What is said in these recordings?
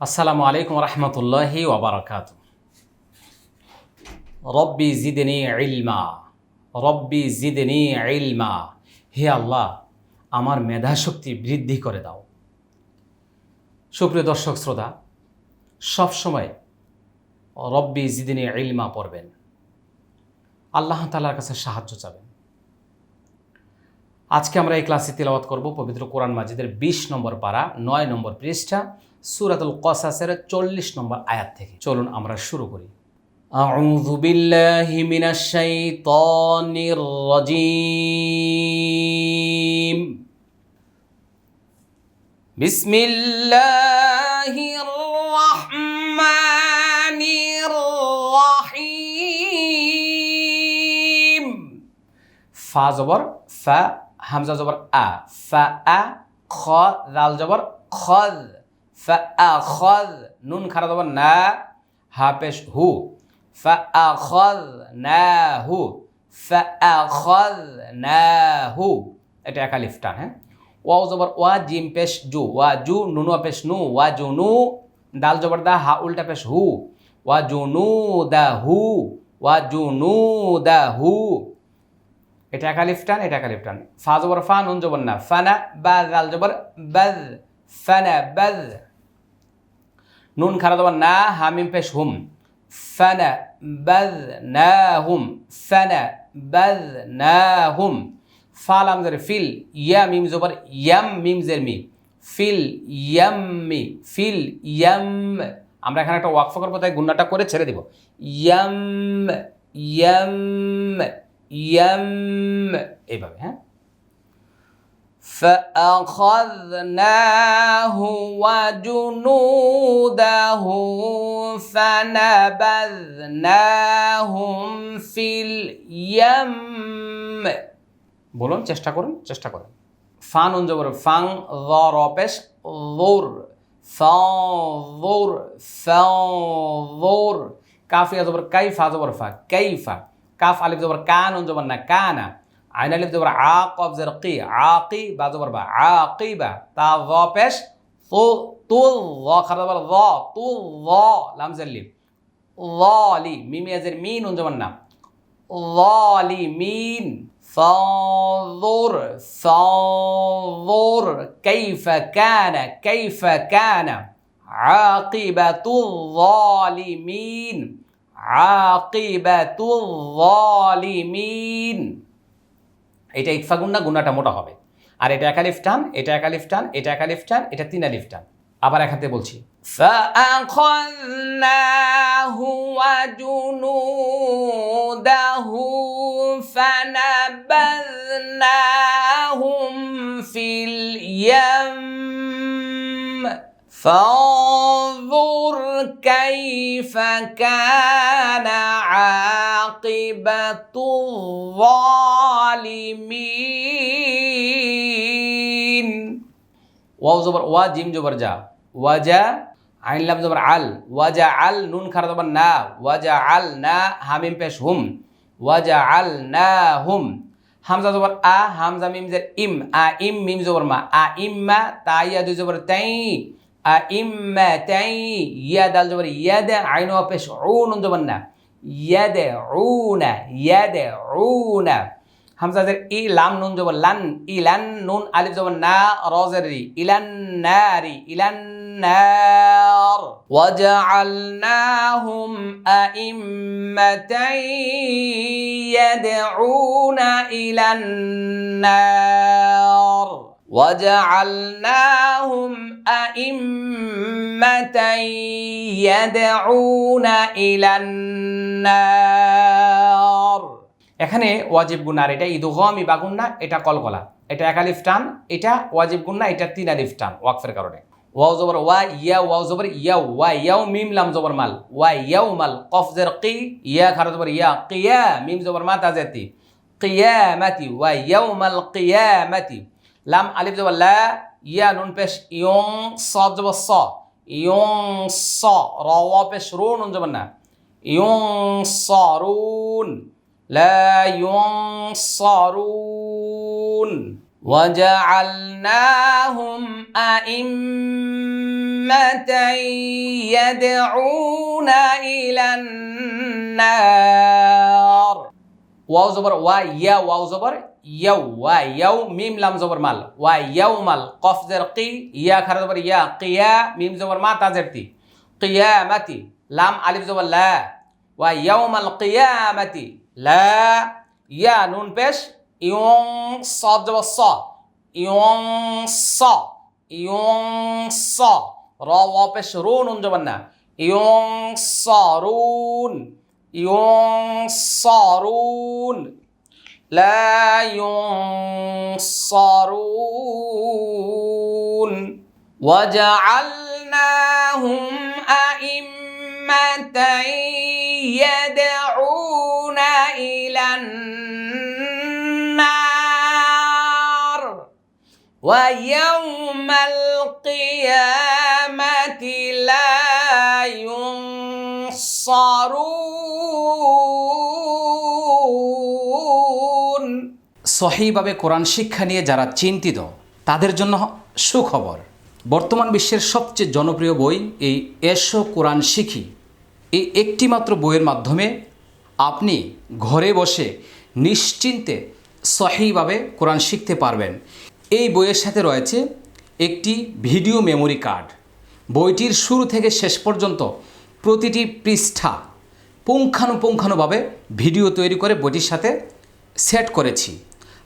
আসসালামু আলাইকুম রহমতুল্লাহি ওবরাকাত রব্বি জিদনি ইলমা, রব্বি জিদনি ইলমা। হে আল্লাহ, আমার মেধাশক্তি বৃদ্ধি করে দাও। সুপ্রিয় দর্শক শ্রোতা সবসময় রব্বি জিদিনী ইলমা পড়বেন। আল্লাহ তালার কাছে সাহায্য চাবেন। আজকে আমরা এই ক্লাসে তিলাওয়াত করব পবিত্র কোরআন মাজিদের বিশ নম্বর পারা, নয় নম্বর পৃষ্ঠা সুরাতুল কসাসের চল্লিশ নম্বর আয়াত থেকে চলুন আমরা শুরু করি أعوذ بالله من الشيطان الرجيم بسم الله الرحمن الرحيم ফা জবর ফা হামজা জবর আ ফা আ খ দাল জবর খদ ফা আ খদ নুন খারা জবর না হা পেশ হু ফা আ খদ না হু ফা আ খদ না হু এটা একালিফ টান হ্যাঁ? ওয়াও জবর ওয়া, জিম পেশ জু। ওয়া জু, নুনু পেশ নু। ওয়া জু নু দাল জবর দা, হা উল্টা পেশ হু। ওয়া জু নু দা হু। ওয়া জু নু দা হু। এটা একালিফ টান, এটা একালিফ টান। ফা জবর ফা, নুন জবর না। ফানা বা দাল জবর, বাদ। ফানা বাদ। নুন খারা জবর না, হামিম পেশ হুম। ফানা বাদ না হুম ফানা বাদ না হুম ফা লাম জের ফিল ইয়া মিম জবর, ইয়াম মিম জের মি। ফিল ইয়াম্মি ফিল ইয়াম। আমরা এখানে একটা ওয়াকফ করব, তাই গুন্নাটা করে ছেড়ে দিব। ইয়াম ইয়াম ইয়াম, এইভাবে হ্যাঁ? فأخذناه وجنوده فنبذناهم في اليم বলুন চেষ্টা করুন চেষ্টা করুন ফান উঞ্জবর ফাং র রপেশ লোর ফোর ফোর কাফিয়া জবর কাইফা জবর ফা কাইফা কাফ আলিফ জবর কান উঞ্জবর না কানা عين الف زبر عاقب زرقية عاقي بعد زبر عاقبة تاء ظا بش طو طو ظا خفض بر ضا طو ضا لام زر لي ميم يا زر مين نون زبر نام ظالمين فانظر فانظر كيف كان كيف كان عاقبة الظالمين عاقبة الظالمين এটা ইকফা গুন্না গুন্নাটা মোটা হবে আর এটা একালিফ টান এটা একালিফ টান এটা একালিফ টান এটা তিন আলিফ টান আবার এক হাতে বলছি فأخذناه وجنوده فنبذناهم في اليم فانظر كيف كان عاقبة الظالمين ওয়াও জবর ওয়া জিম জবর যা ওয়াজা আইন লাম জবর আল ওয়াজা আল নুন খারা জবর না ওয়াজা আল না হামিম পেশ হুম ওয়াজা আল না হুম হামজা জবর আ হামজা মিম জের ইম আ ইম মিম জবর মা আ ইম্মা তাইয়া দুই জবর তাই আ ইম্মা তাই ইয়া দাল জবর ইয়াদে আইন ওয়া পেশ উ নুন জবর না ইয়াদে উনা ইয়াদে উনা হামজাদের ই লাম নুন জবর লান ইলান নুন আলিফ জবর না রজের রি ইলান নারি ইলান النار وجعلناهم أئمة يدعون إلى النار وجعلناهم أئمة يدعون إلى النار এখানে ওয়াজিব গুন্না আর এটা ইদুগমি বা গুন্না এটা কলকলা এটা একালিফ টান এটা ওয়াজিব গুন্না এটা তিন আলিফ টান ওয়াকফের কারণে ওয়াও জবর ওয়া ইয়া ওয়াও জবর ইয়া ওয়া ইয়াও মিম লাম জবর মাল ওয়া ইয়াও মাল কফ জের কি ইয়া খারা জবর ইয়া কিয়া মিম জবর মা তাজাতি কিয়ামাতি ওয়া ইয়াউমাল কিয়ামাতি লাম আলিফ জবর লা ইয়া নুন পেশ ইয়ং সদ জবর স ইয়ং স র ওয়া পেশ রু নুন জবর না ইয়ং সরুন لا ينصرون وجعلناهم أئمة يدعون إلى النار ওয়াও জবর ওয়া ইয়া ওয়াও জবর ইয়াও ওয়া ইয়াও, মিম, লাম জবর মাল ওয়া ইয়াও, মাল, কফ জের কি, ইয়া, খারা জবর ইয়া, কিয়া, মিম জবর মা তাজের তি, কিয়ামাতি, লাম, আলিফ জবর লা ওয়া ইয়াউমাল কিয়ামাতি, লা, ইয়া, নুন, পেশ, ইয়ং সদ জবর স, ইয়ং স ইয়ং, স, র ওয়া পেশ, রু, নুন জবর না, ইয়ং সরুন ينصرون. لا ينصرون. وجعلناهم أئمة يدعون إلى النار. ويوم القيامة لا ينصرون. সহিভাবে কোরআন শিক্ষা নিয়ে যারা চিন্তিত, তাদের জন্য সুখবর। বর্তমান বিশ্বের সবচেয়ে জনপ্রিয় বই এই এসো কোরআন শিখি। এই একটিমাত্র বইয়ের মাধ্যমে আপনি ঘরে বসে নিশ্চিন্তে সহিভাবে কোরআন শিখতে পারবেন। এই বইয়ের সাথে রয়েছে একটি ভিডিও মেমোরি কার্ড। বইটির শুরু থেকে শেষ পর্যন্ত প্রতিটি পৃষ্ঠা পুঙ্খানুপুঙ্খানুভাবে ভিডিও তৈরি করে বইটির সাথে সেট করেছি।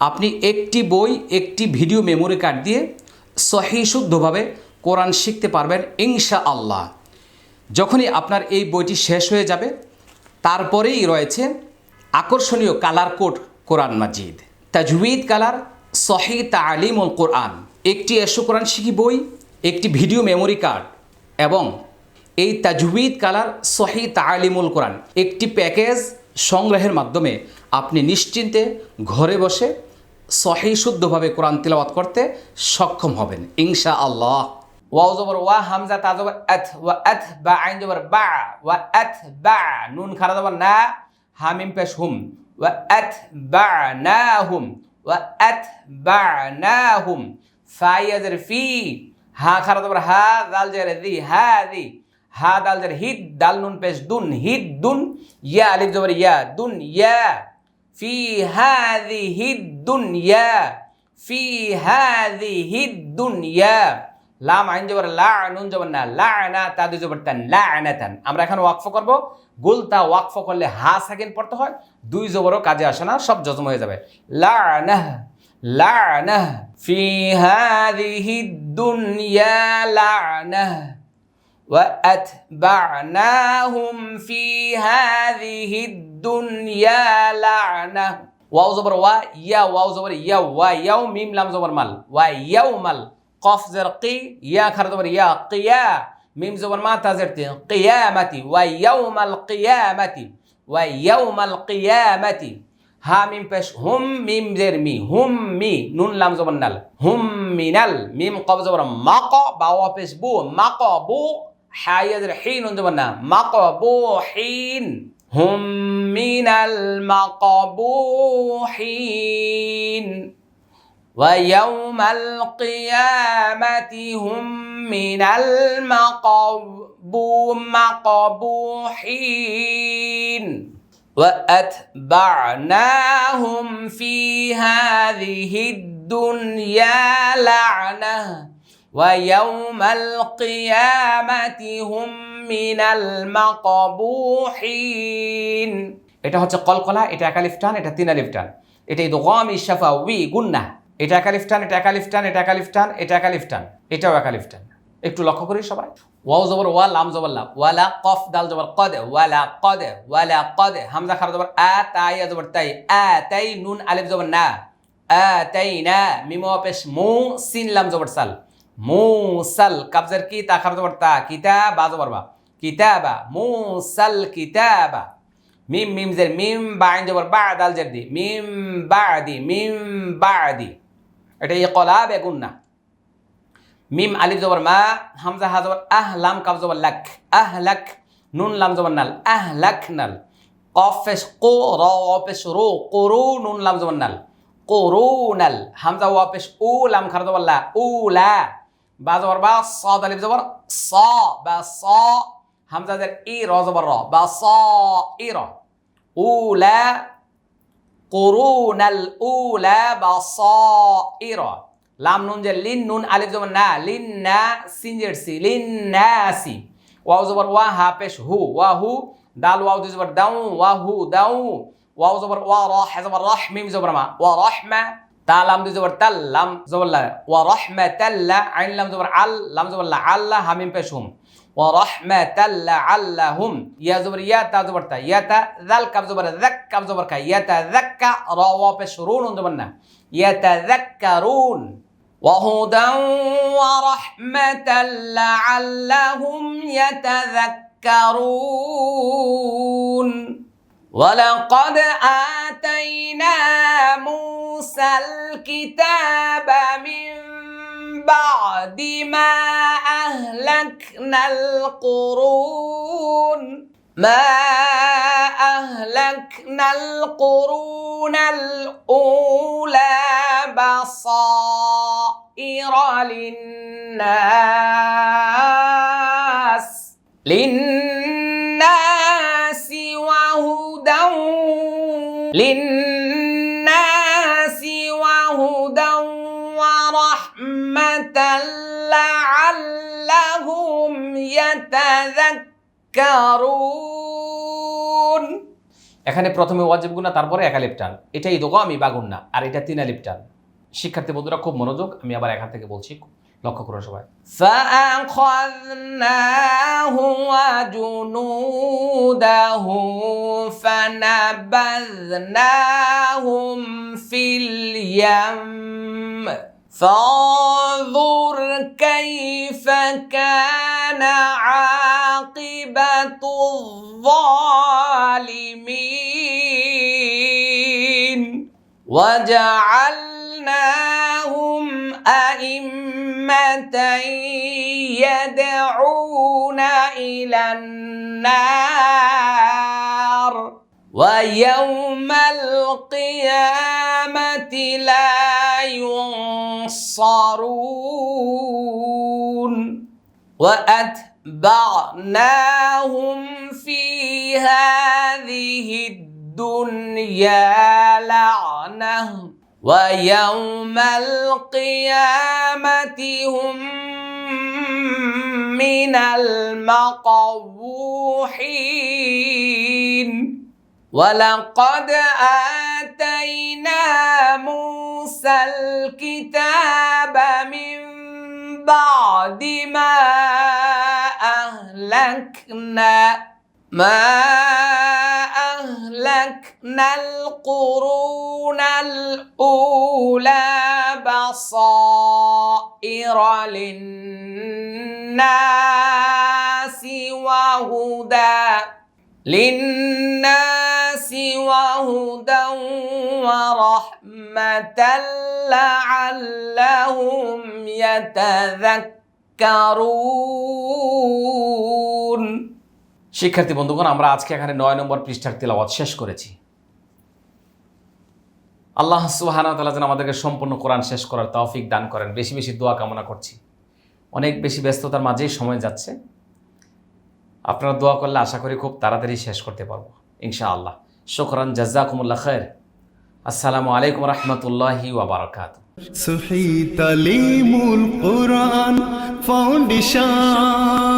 আপনি একটি বই, একটি ভিডিও মেমোরি কার্ড দিয়ে সহি শুদ্ধভাবে কোরআন শিখতে পারবেন ইনশা আল্লাহ যখনই আপনার এই বইটি শেষ হয়ে যাবে, তারপরেই রয়েছে আকর্ষণীয় কালার কোড কোরআন মাজিদ। তাজউইদ কালার সহি তালিমুল কোরআন। একটি এসো কোরআন শিখি বই, একটি ভিডিও মেমোরি কার্ড এবং এই তাজউইদ কালার সহি তালিমুল কোরআন। একটি প্যাকেজ সংগ্রহের মাধ্যমে আপনি নিশ্চিন্তে ঘরে বসে সহি শুদ্ধভাবে কোরআন তিলাওয়াত করতে সক্ষম হবেন ইনশা আল্লাহ ওয়াও জবর ওয়া, হামজা, তা জবর আথ ওয়া আথ বা আইন জবর বা, ওয়া আথ বা, নুন, খারা জবর না, হামিম পেশ হুম, ওয়া আথ বা, না হুম, ওয়া আথ বা, না হুম, ফাইয়াজের ফি, হা, খারা জবর হা, দাল জের দি, হা দি, হা, দাল জের হিদ, দাল নুন পেশ দুন, হিদ দুন, ইয়া, আলিফ জবর ইয়া, দুন, ইয়া। ফি হাদিহি দুনিয়া, ফি হাদিহি দুনিয়া। লাম আইন জবর, লা নুন জবর না লা না তা দুই জবর তান লা না তান আমরা এখন ওয়াকফ করব। গুল তা ওয়াকফ করলে হা সাকিন পড়তে হয়, দুই জবরও কাজে আসে না, সব জজম হয়ে যাবে। লা না লা না ফি হাদিহি দুনিয়া লা না وأتبعناهم في هذه الدنيا لعنة واو زبر وا يا واو زبر يا وا يو ميم لام زبر مال وا يوم ال قاف زر قي يا خر زبر يا قيا ميم زبر ما تزرت قيامتي ويوم القيامة ويوم القيامة হা মিম পেশ হুম মিম জের মি হুম মি নুন লাম জবর নাল হুম মিনাল মিম কব জবর মাক বাওয়া পেশ বু মাক বু حايد حين عندنا مقبوحين. هم من المقبوحين. ويوم القيامة هم من المقبوحين وأتبعناهم في هذه الدنيا لعنة. ويوم القيامة هم من المقبوحين এটা হচ্ছে কলকলা এটা একালিফটান এটা তিন আলিফটান এটা ইদগাম ইশাফা উই গুন্না এটা একালিফটান এটা একালিফটান এটা একালিফটান এটা একালিফটান এটাও একালিফটান একটু লক্ষ্য করি সবাই ওয়াও জবর ওয়া লাম জবর লা ওয়ালা কফ দাল জবর কদ ওয়ালা কদ ওয়ালা কদ হামজা খার জবর আ তাই জবর তাই আ তাই নুন আলিফ জবর না আ তাই না মিম পেশ মু সিন লাম জবর সাল মু সাল কাবজার কি তা খার জবর তা কিতাবা জবর বা। কিতাবা মু সাল কিতাবা মিম মিম জের, মিম বা আইন জবর বা, দাল জের দি। মিম বাদি মিম বাদি এটা ইকলা বেগুন না মিম, আলিফ জবর মা, হামজা, হা জবর আহ, লাম কাব জবর লাক। আহ, লাক, নুন, লাম জবর নাল। আহ, লাক নাল। কফ পেশ কো, র অ পেশ রো কোরো নুন, লাম জবর নাল। কুরুনাল হামজা ওয়া পেশ উ, লাম, খারা জবর লা। উলা বা জবর বা স আলিফ জবর স বা স, হামজা জের ই, র জবর র। বা স, ই, র। উলা কুরুনাল উলা, বা স, ই, র। লাম, নুন যে লিন, নুন, আলিফ জবর না, লিন, না, সিন, জের, সি, লিন নাসি ওয়াও জবর ওয়া, হা, পেশ, হু, ওয়া, হু, দাল, ওয়াও জবর দাউ, ওয়া, হু, দাউ। ওয়াও জবর ওয়া, র, হা, জবর রাহ, মিম জবর মা, ওয়া রাহমা তা লাম দুই জবর তাল লাম জবর লা ওয়া রাহমাতাল্লা আইন লাম জবর আল লাম জবর লা আল্লাহ হামিম পেশ হুম ওয়া রাহমাতাল্লা আল্লাহুম ইয়া জবর ইয়া তা জবর তা ইয়া তা যাল কাব জবর যাক কাব জবর কা ইয়া তা যাক্কা র ওয়া পেশ রুন জবর না ইয়াতাযাক্কারুন وهدى ورحمة لعلهم يتذكرون ولقد آتينا موسى الكتاب من بعد ما أهلكنا القرون ما أهلكنا القرون الأولى بصائر للناس للناس للناس وهدى ورحمة لعلهم يتذكرون এখানে প্রথমে ওয়াজিব গুণা তারপরে একালিপ টান এটাই দোগো আমি বাগুন্না আর এটা তিন আলিপ টান শিক্ষার্থী বন্ধুরা খুব মনোযোগ আমি আবার এখান থেকে বলছি লক্ষ্য করুন সবাই فأخذناه وجنوده فنبذناهم في اليم فانظر كيف كان عاقبة الظالمين وجعلناهم يدعون إلى النار. ويوم القيامة لا ينصرون. وأتبعناهم في هذه الدنيا لعنة. ويوم القيامة هم من المقبوحين. ولقد آتينا موسى الكتاب من بعد ما أهلكنا. ما أهلكنا القرون الأولى بصائر للناس وهدى للناس وهدى ورحمة لعلهم يتذكرون. শিক্ষার্থী বন্ধুগণ, আমরা আজকে এখানে নয় নম্বর পৃষ্ঠার তেলাওয়াত শেষ করেছি। আল্লাহ সুবাহানা তালা যেন আমাদেরকে সম্পূর্ণ কোরআন শেষ করার তৌফিক দান করেন। বেশি বেশি দোয়া কামনা করছি। অনেক বেশি ব্যস্ততার মাঝেই সময় যাচ্ছে। আপনারা দোয়া করলে আশা করি খুব তাড়াতাড়ি শেষ করতে পারব ইনশা আল্লাহ শোকরান, জাজাকুমুল্লাহ খৈর আসসালামু আলাইকুম রহমতুল্লাহি ওবরাকাত সহি তালিমুল কোরআন ফাউন্ডেশন।